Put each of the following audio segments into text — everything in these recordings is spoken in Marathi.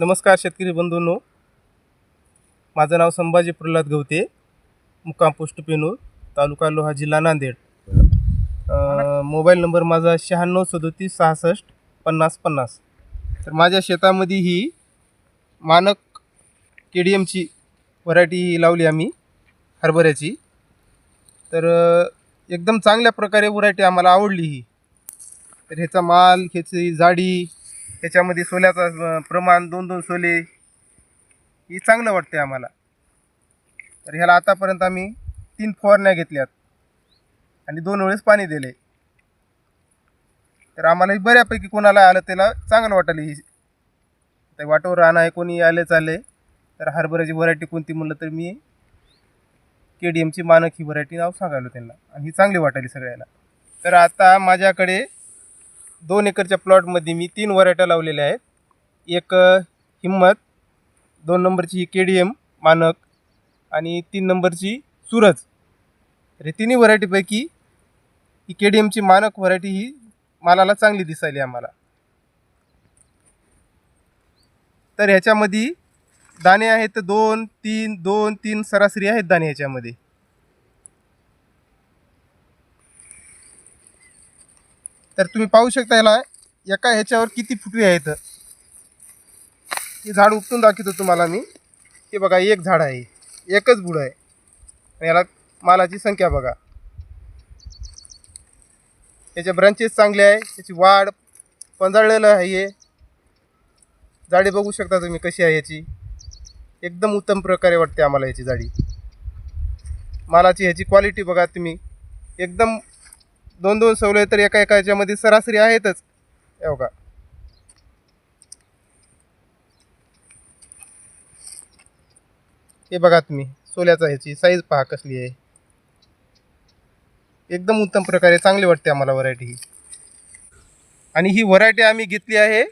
नमस्कार शेतकरी बंधूंनो. माझं नाव संभाजी प्रल्हाद गवते मुक्काम पोस्ट पेनूर तालुका लोहा जिल्हा नांदेड. मोबाईल नंबर माझा शहाण्णव सदोतीस सहासष्ट पन्नास पन्नास. तर माझ्या शेतामध्ये ही मानक के डी एमची व्हरायटी लावली आम्ही हरभऱ्याची. तर एकदम चांगल्या प्रकारे व्हरायटी आम्हाला आवडली ही. तर ह्याचा माल ह्याची जाडी त्याच्यामध्ये सोल्याचं प्रमाण दोन दोन सोले ही चांगलं वाटते आम्हाला. तर ह्याला आतापर्यंत आम्ही तीन फवारण्या घेतल्यात. आणि दोन वेळेस पाणी दिले तर आम्हालाही बऱ्यापैकी कोणाला आलं त्याला चांगलं वाटलं ही. ते वाटोवर राहणं कोणी आले चालले तर हरभऱ्याची व्हरायटी कोणती म्हणलं तर मी के डी एमची मानक ही व्हरायटी नाव सांगायलो त्यांना. आणि ही चांगली वाटली सगळ्याला. तर आता माझ्याकडे दोन एकरच्या प्लॉटमध्ये मी तीन व्हरायट्या लावलेल्या आहेत. एक हिम्मत दोन नंबरची ही के डी एम मानक आणि तीन नंबरची सूरज. तर तिन्ही व्हरायटीपैकी ही के डी एमची मानक व्हरायटी ही मालाला चांगली दिसायली आम्हाला. तर ह्याच्यामध्ये दाणे आहेत दोन तीन दोन तीन सरासरी आहेत दाणे ह्याच्यामध्ये. तर तुम्ही पाहू शकता याला एका ह्याच्यावर किती फुटवे आहेत. हे झाड उपटून दाखवतो तुम्हाला मी. हे बघा एक झाड आहे. एकच बुड आहे. याला मालाची संख्या बघा. याच्या ब्रांचेस चांगले आहे. त्याची वाढ पंजाळलेलं आहे. हे जाडी बघू शकता तुम्ही कशी आहे याची. एकदम उत्तम प्रकारे वाटते आम्हाला याची जाडी मालाची ह्याची क्वालिटी बघा तुम्ही. एकदम दोन दोन सवलत तर एका एका याच्यामध्ये सरासरी आहेतच. हे हे बघा तुम्ही सोल्याचा ह्याची साईज पहा कसली आहे. एकदम उत्तम प्रकारे चांगली वाटते आम्हाला व्हरायटी ही. आणि ही व्हरायटी आम्ही घेतली आहे.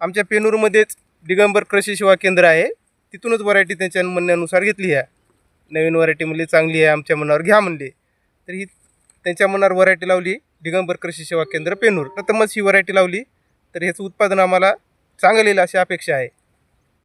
आमच्या पेनूरमध्येच दिगंबर कृषी सेवा केंद्र आहे. तिथूनच व्हरायटी त्यांच्या म्हणण्यानुसार घेतली आहे. नवीन व्हरायटी म्हणली चांगली आहे आमच्या मनावर. घ्या म्हणले. तर ही त्यांच्या मनावर व्हरायटी लावली. दिगंबर कृषी सेवा केंद्र पेनूर. प्रथमच ही व्हरायटी लावली. तर ह्याचं उत्पादन आम्हाला चांगलं येईल अशी अपेक्षा आहे.